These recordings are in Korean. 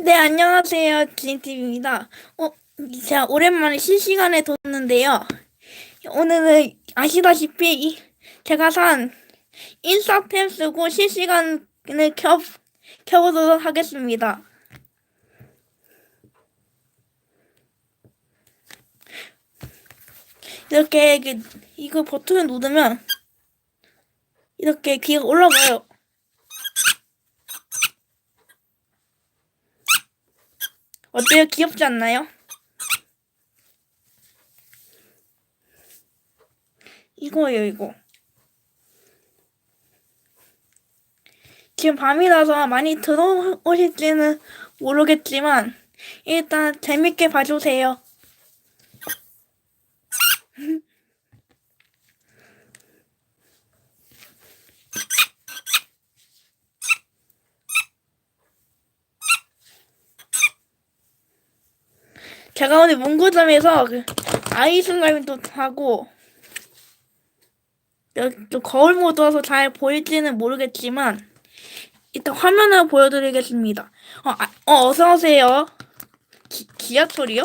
네, 안녕하세요. 진TV입니다. 어, 제가 오랜만에 실시간에 뒀는데요. 오늘은 아시다시피 이- 제가 산 인스타템 쓰고 실시간을 켜, 켜보도록 하겠습니다. 이렇게 이게- 이거 버튼을 누르면 이렇게 귀가 올라가요. 어때요? 귀엽지 않나요? 이거예요, 이거. 지금 밤이라서 많이 들어오실지는 모르겠지만, 일단 재밌게 봐주세요. 제가 오늘 문구점에서 그 아이슬라임 도 하고 여기 또 거울 모드라서 잘 보일지는 모르겠지만 일단 화면을 보여드리겠습니다. 어, 아, 어 어서 오세요. 기, 지하철이요?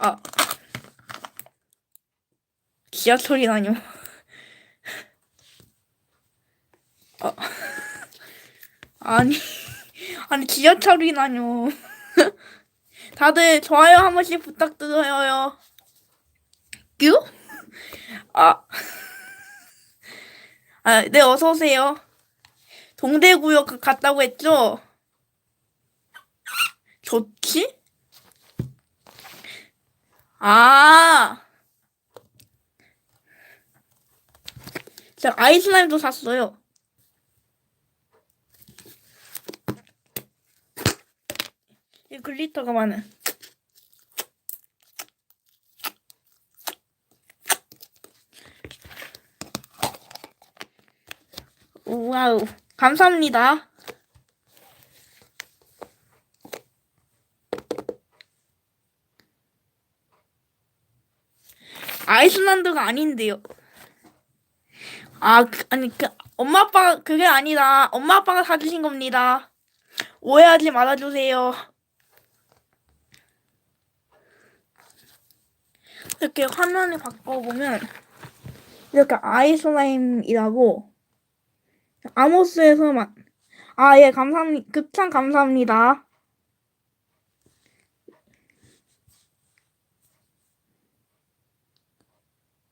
아 지하철이라뇨. 어, 아니 아니 지하철이라뇨. 다들 좋아요 한 번씩 부탁드려요. 뀨? 아. 아, 네, 어서오세요. 동대구역 갔다고 했죠? 좋지? 아. 제가 아이슬라임도 샀어요. 이 글리터가 많은. 와우. 감사합니다. 아이슬란드가 아닌데요. 아, 그, 아니, 그, 엄마, 아빠가, 그게 아니라, 엄마, 아빠가 사주신 겁니다. 오해하지 말아주세요. 이렇게 화면을 바꿔보면, 이렇게 아이슬라임이라고, 아모스에서만, 아, 예, 감사합니다. 극찬 감사합니다.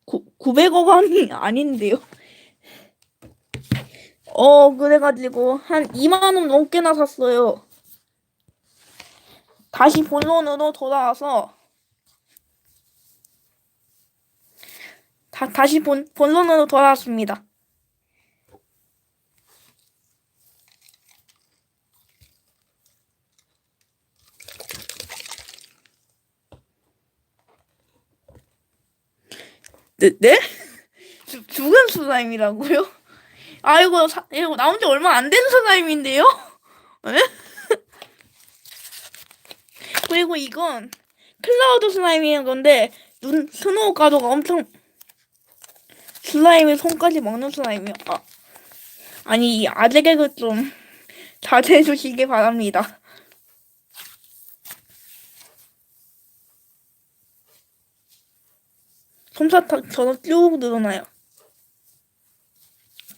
구, 900억 원이 아닌데요. 어, 그래가지고, 한 2만원 넘게나 샀어요. 다시 본론으로 돌아와서, 다, 다시 본, 본론으로 돌아왔습니다. 네? 네? 주, 죽은 슬라임이라고요? 아 이거 사, 이거 나온 지 얼마 안된 슬라임인데요? 에? 그리고 이건 클라우드 슬라임인 건데 눈 스노우 가도가 엄청 슬라임의 손까지 먹는 슬라임이요. 아, 아니 이 아재 개그 좀 자제해 주시기 바랍니다. 솜사탕처럼 쭉 늘어나요.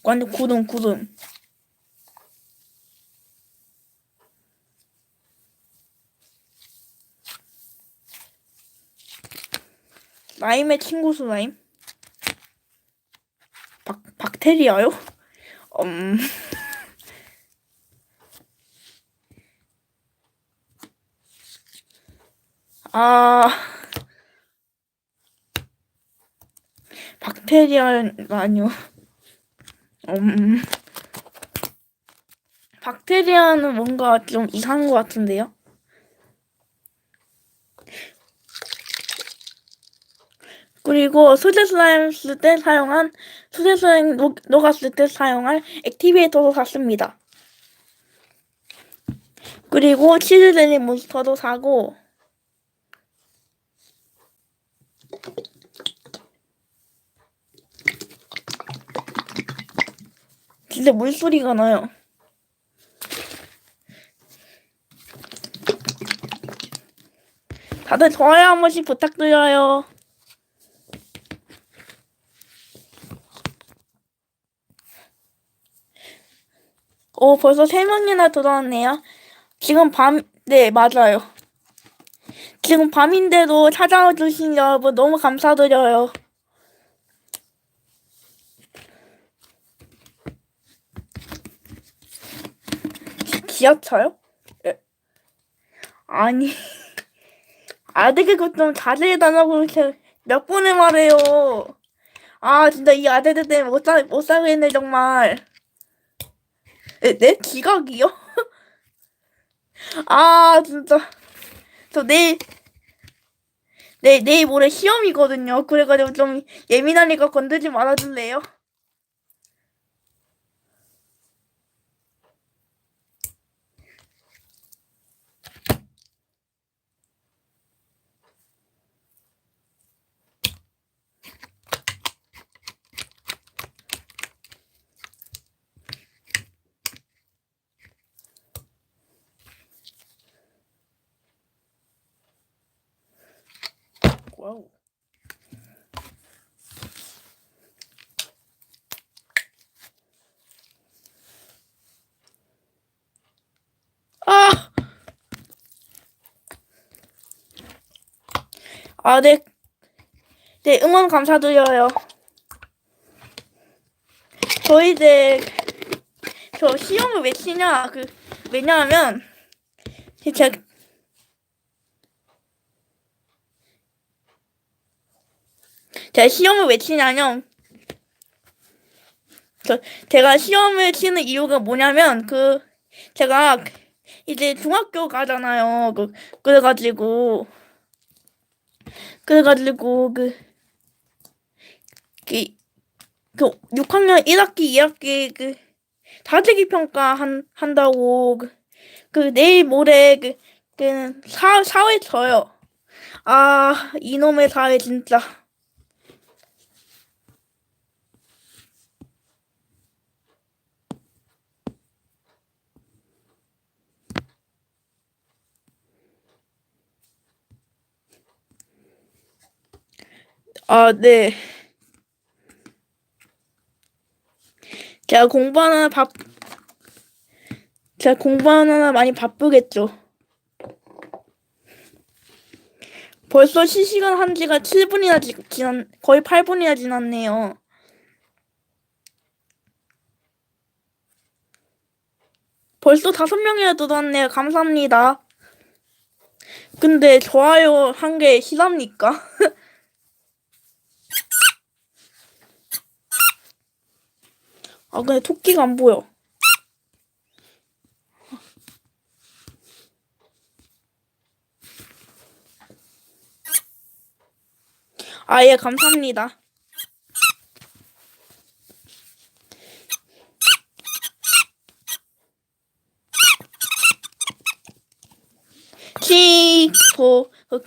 완전 구름 구름. 라임의 친구 슬라임? 박 박테리아요? 음. 아. 박테리아라뇨. 음. 박테리아는 뭔가 좀 이상한 것 같은데요? 그리고 수제 슬라임 쓸 때 사용한 수제 슬라임 녹, 녹았을 때 사용할 액티베이터도 샀습니다. 그리고 치즈 젤리 몬스터도 사고 진짜 물소리가 나요. 다들 좋아요 한 번씩 부탁드려요. 오, 벌써 세 명이나 들어왔네요. 지금 밤, 네, 맞아요. 지금 밤인데도 찾아와 주신 여러분 너무 감사드려요. 지- 지하철요? 예. 아니, 아들이 그좀 자제해달라고 몇 번을 말해요. 아, 진짜 이 아들들 때문에 못, 살, 못 살겠네, 정말. 네, 네? 기각이요? 아, 진짜. 저 내일, 내, 내일 모레 시험이거든요. 그래가지고 좀 예민하니까 건들지 말아줄래요? 와우. 아! 아, 네. 네, 응원 감사드려요. 저 이제, 저 시험을 왜 치냐, 그, 왜냐하면, 제, 제가 시험을 왜 치냐면 저 제가 시험을 치는 이유가 뭐냐면 그 제가 이제 중학교 가잖아요. 그 그래가지고 그래가지고 그 그, 그 6학년 1학기, 2학기 그 다재기 평가 한 한다고 그, 그 내일 모레 그, 그 사, 사회 쳐요. 아 이놈의 사회 진짜. 아, 네. 제가 공부하느라 바, 제가 공부하느라 많이 바쁘겠죠. 벌써 실시간 한 지가 7분이나 지, 지난, 거의 8분이나 지났네요. 벌써 다섯 명이나 들어왔네요. 감사합니다. 근데 좋아요 한 개 실합니까? 아, 근데 토끼가 안 보여. 아, 예, 감사합니다.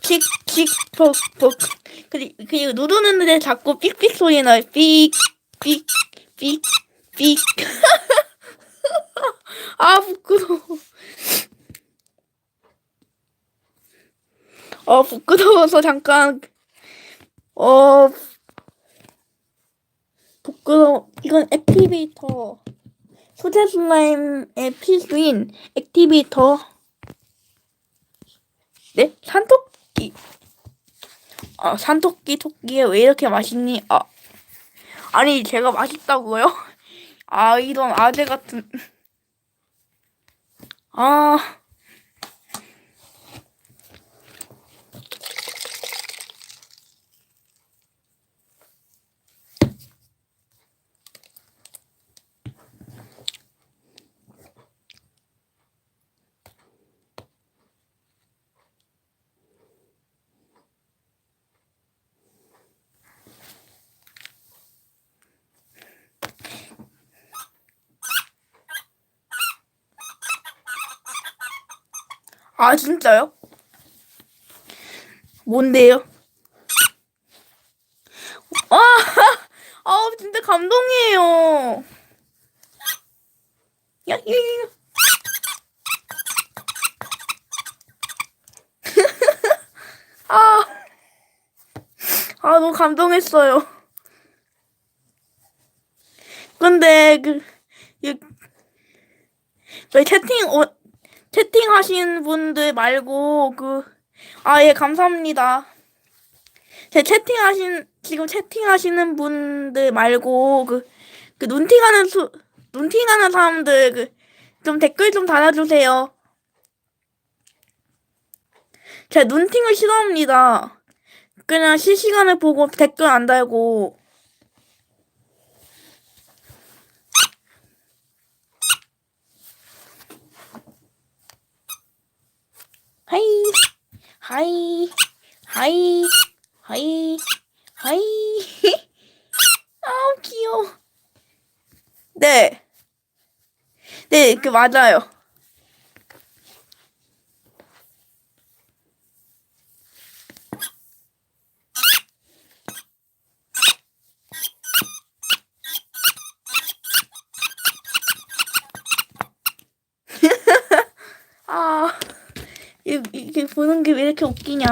칙칙폭폭 그리 그리고 누르는데 자꾸 삑삑 소리 나요 삑삑삑 삑 아 부끄러워 어 부끄러워서 잠깐 어 부끄러워 이건 액티베이터 소재 슬라임의 필수인 액티베이터 네? 산토끼. 아, 산토끼 토끼에 왜 이렇게 맛있니? 아, 아니, 제가 맛있다고요? 아, 이런 아재 같은. 아. 아, 진짜요? 뭔데요? 아, 아, 진짜 감동이에요. 야, 야, 야. 아, 너무 감동했어요. 근데 그, 그, 그 채팅 어, 채팅 하신 분들 말고 그, 아, 예, 감사합니다. 제 채팅 하신, 지금 채팅 하시는 분들 말고 그, 그 눈팅하는 수, 눈팅하는 사람들 그, 좀 댓글 좀 달아주세요. 제가 눈팅을 싫어합니다. 그냥 실시간을 보고 댓글 안 달고. 하이, 하이, 하이, 하이, 하이. 아우, 귀여워. 네. 네, 그, 맞아요. 아, 이, 이게 보는 게 왜 이렇게 웃기냐.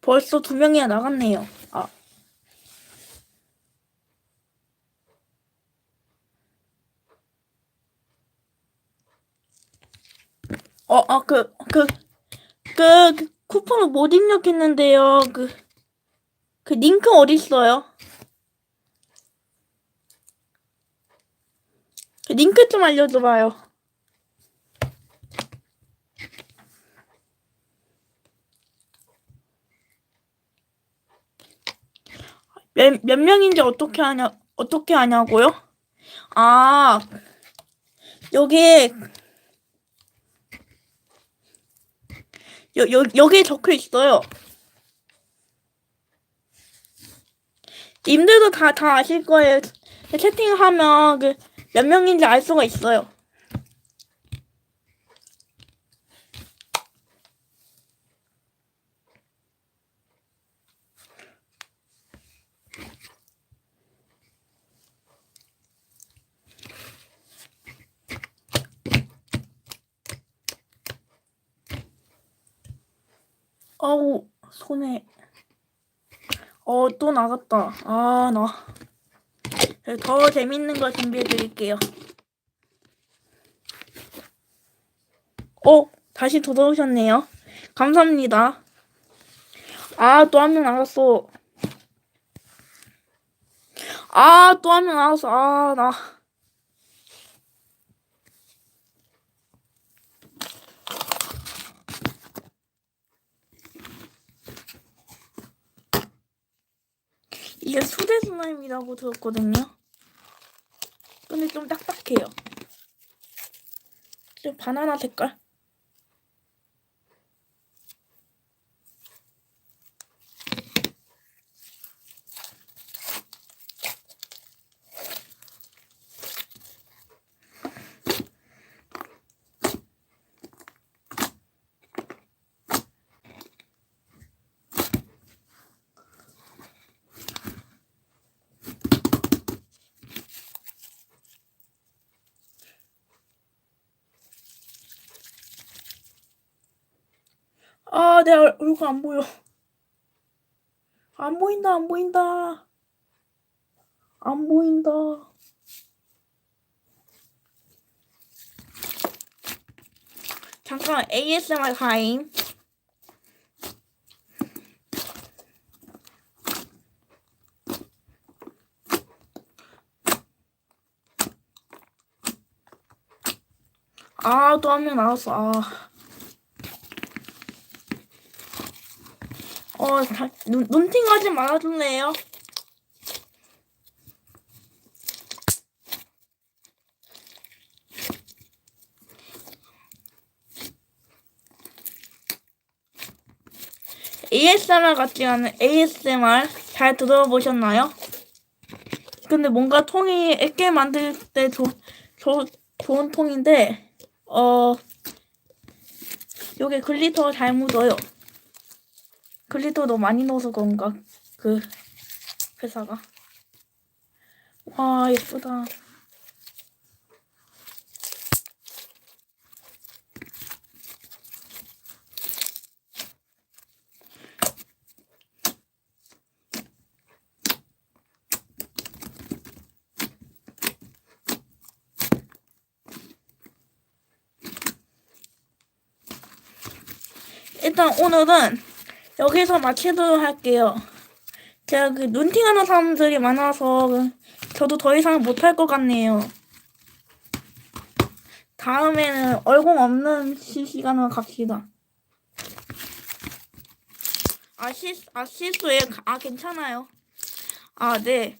벌써 두 명이나 나갔네요. 아. 어, 아, 그, 그, 그, 그 쿠폰을 못 입력했는데요. 그, 그 링크 어딨어요? 그 링크 좀 알려줘봐요. 몇, 몇 명인지 어떻게 하냐, 어떻게 하냐고요? 아, 여기, 여, 여, 여기에 적혀 있어요. 님들도 다, 다 아실 거예요. 채팅하면 그 몇 명인지 알 수가 있어요. 어우, 손에. 어, 또 나갔다. 아, 나. 더 재밌는 거 준비해 드릴게요. 어, 다시 돌아오셨네요. 감사합니다. 아, 또 한 명 나갔어. 아, 또 한 명 나갔어. 아, 나. 이게 수제 슬라임이라고 들었거든요. 근데 좀 딱딱해요. 좀 바나나 색깔. 아, 내 얼- 얼굴 안 보여. 안 보인다, 안 보인다. 안 보인다. 잠깐 ASMR 타임. 아, 또 한 명 나왔어. 아. 어, 다, 눈, 눈팅 하지 말아줄래요? ASMR 같지 않은 ASMR 잘 들어보셨나요? 근데 뭔가 통이 액게 만들 때 조, 조, 좋은 통인데, 어, 요게 글리터 잘 묻어요. 글리터도 많이 넣어서 그런가? 그 회사가. 와 예쁘다. 일단 오늘은 여기서 마치도록 할게요. 제가 그 눈팅하는 사람들이 많아서 그 저도 더 이상 못할 것 같네요. 다음에는 얼공 없는 시- 시간으로 갑시다. 아, 실, 아, 실수해. 아, 괜찮아요. 아, 네.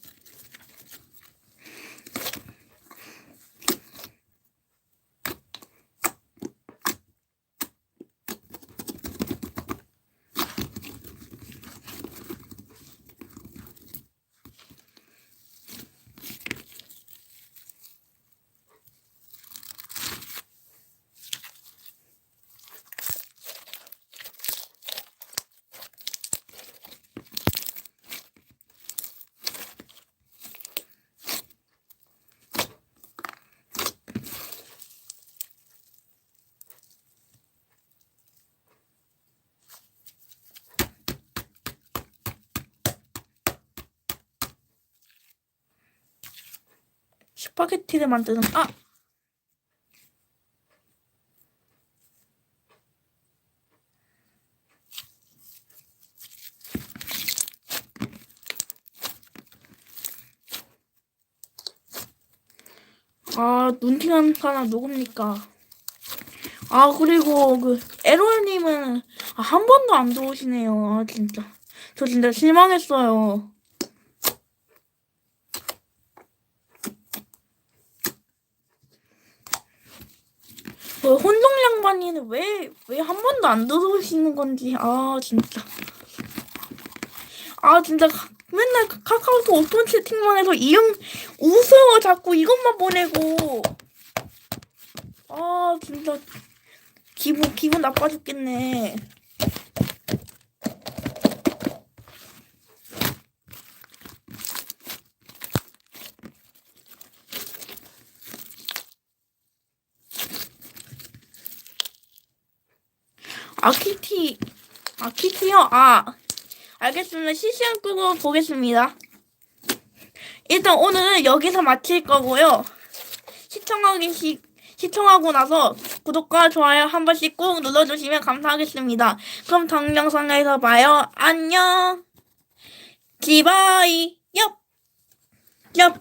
스파게티를 만드는, 아! 아, 사람 누굽니까? 아, 그리고 그, 에롤님은 아, 한 번도 안 들어오시네요. 아, 진짜. 저 진짜 실망했어요. 그 혼동 양반이는 왜, 왜 한 번도 안 들어오시는 건지, 아, 진짜. 아, 진짜, 카- 맨날 카- 카카오톡 오픈 채팅만 해서 이형 웃어, 자꾸 이것만 보내고. 아, 진짜. 기분, 기분 나빠 죽겠네. 아키티, 아키티요? 아, 알겠습니다. 실시간 끄고 보겠습니다. 일단 오늘은 여기서 마칠 거고요. 시청하기 시, 시청하고 나서 구독과 좋아요 한 번씩 꼭 눌러주시면 감사하겠습니다. 그럼 다음 영상에서 봐요. 안녕. 기바이. 엽. 엽.